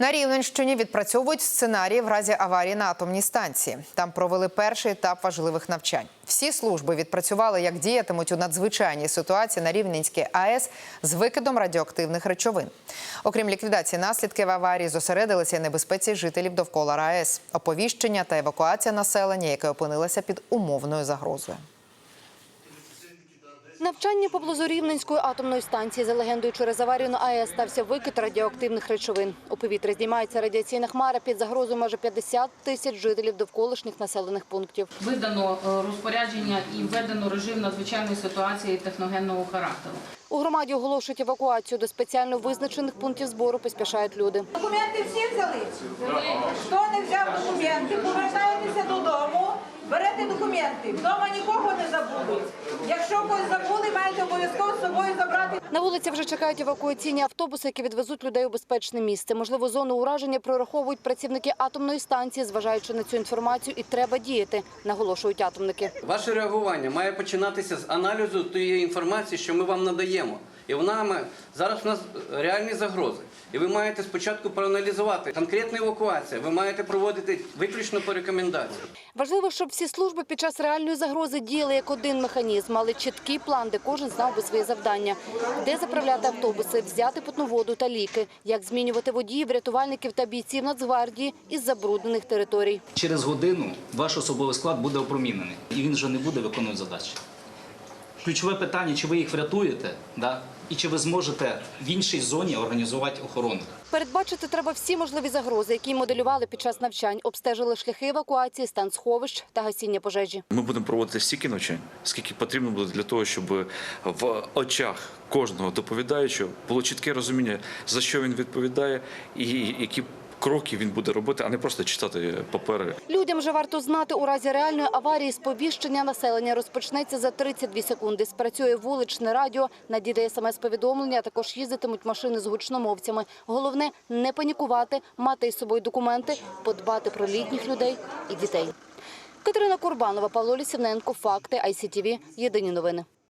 На Рівненщині відпрацьовують сценарії в разі аварії на атомній станції. Там провели перший етап важливих навчань. Всі служби відпрацювали, як діятимуть у надзвичайній ситуації на Рівненській АЕС з викидом радіоактивних речовин. Окрім ліквідації наслідків аварії, зосередилися й небезпеці жителів довкола АЕС, оповіщення та евакуація населення, яке опинилося під умовною загрозою. Навчання поблизу Рівненської атомної станції за легендою через аварію на АЕС стався викид радіоактивних речовин. У повітрі здіймається радіаційна хмара під загрозою майже 50 тисяч жителів довколишніх населених пунктів. видано е, розпорядження і введено режим надзвичайної ситуації техногенного характеру. У громаді оголошують евакуацію до спеціально визначених пунктів збору. Поспішають люди. Документи всі взяли? Хто не взяв документи, повертаєтеся додому, берете документи. Вдома нікого не забудуть. Якщо когось забули, маєте обов'язково з собою забрати. На вулиці вже чекають евакуаційні автобуси, які відвезуть людей у безпечне місце. Можливо, зону ураження прораховують працівники атомної станції, зважаючи на цю інформацію, і треба діяти, наголошують атомники. Ваше реагування має починатися з аналізу тієї інформації, що ми вам надаємо. І вона має- зараз у нас реальні загрози. І ви маєте спочатку проаналізувати конкретна евакуація. Ви маєте проводити виключно по рекомендаціям. Важливо, щоб всі служби під час реальної загрози діяли як один механізм, мали чіткий план, де кожен знав би своє завдання, де заправляти автобуси, взяти питну воду та ліки, як змінювати водіїв, рятувальників та бійців Нацгвардії із забруднених територій. Через годину ваш особовий склад буде опромінений, і він вже не буде виконувати задачі. Ключове питання, чи ви їх врятуєте, да? і чи ви зможете в іншій зоні організувати охорону. Передбачити треба всі можливі загрози, які моделювали під час навчань, обстежили шляхи евакуації, стан сховищ та гасіння пожежі. Ми будемо проводити стільки навчань, скільки потрібно буде для того, щоб в очах кожного доповідаючого було чітке розуміння, за що він відповідає і які кроки він буде робити, а не просто читати папери. Людям же варто знати, у разі реальної аварії сповіщення населення розпочнеться за 32 секунди. Спрацює вуличне радіо, надійде смс-повідомлення, також їздитимуть машини з гучномовцями. Головне – не панікувати, мати із собою документи, подбати про літніх людей і дітей. Катерина Курбанова, Павло Лісівненко, Факти, ICTV, Єдині новини.